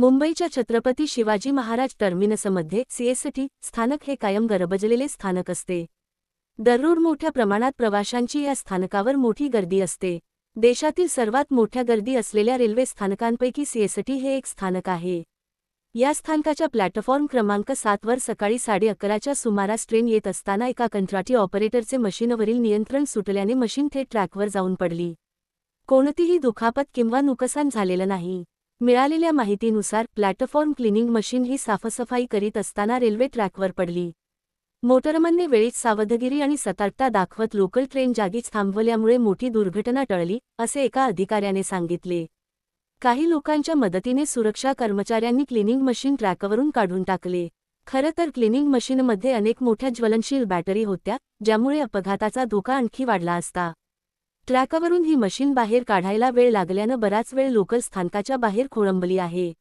मुंबईच्या छत्रपती शिवाजी महाराज टर्मिनसमध्ये सीएसटी स्थानक हे कायम गरबजलेले स्थानक असते. दररोज मोठ्या प्रमाणात प्रवाशांची या स्थानकावर मोठी गर्दी असते. देशातील सर्वात मोठ्या गर्दी असलेल्या रेल्वे स्थानकांपैकी सीएसटी हे एक स्थानक आहे. या स्थानकाच्या प्लॅटफॉर्म क्रमांक सातवर सकाळी साडे अकराच्या सुमारास ट्रेन येत असताना एका कंत्राटी ऑपरेटरचे मशीनवरील नियंत्रण सुटल्याने मशीन थेट ट्रॅकवर जाऊन पडली. कोणतीही दुखापत किंवा नुकसान झालेलं नाही. मिळालेल्या माहितीनुसार प्लॅटफॉर्म क्लिनिंग मशीन ही साफसफाई करीत असताना रेल्वे ट्रॅकवर पडली. मोटरमनने वेळीच सावधगिरी आणि सतर्कता दाखवत लोकल ट्रेन जागीच थांबवल्यामुळे मोठी दुर्घटना टळली असे एका अधिकाऱ्याने सांगितले. काही लोकांच्या मदतीने सुरक्षा कर्मचाऱ्यांनी क्लिनिंग मशीन ट्रॅकवरून काढून टाकले. खरं तर क्लिनिंग मशीनमध्ये अनेक मोठ्या ज्वलनशील बॅटरी होत्या ज्यामुळे अपघाताचा धोका आणखी वाढला असता. ट्रॅकवरून ही मशीन बाहेर काढायला वेळ लागल्यानं बराच वेळ लोकल स्थानकाच्या बाहेर खोळंबली आहे.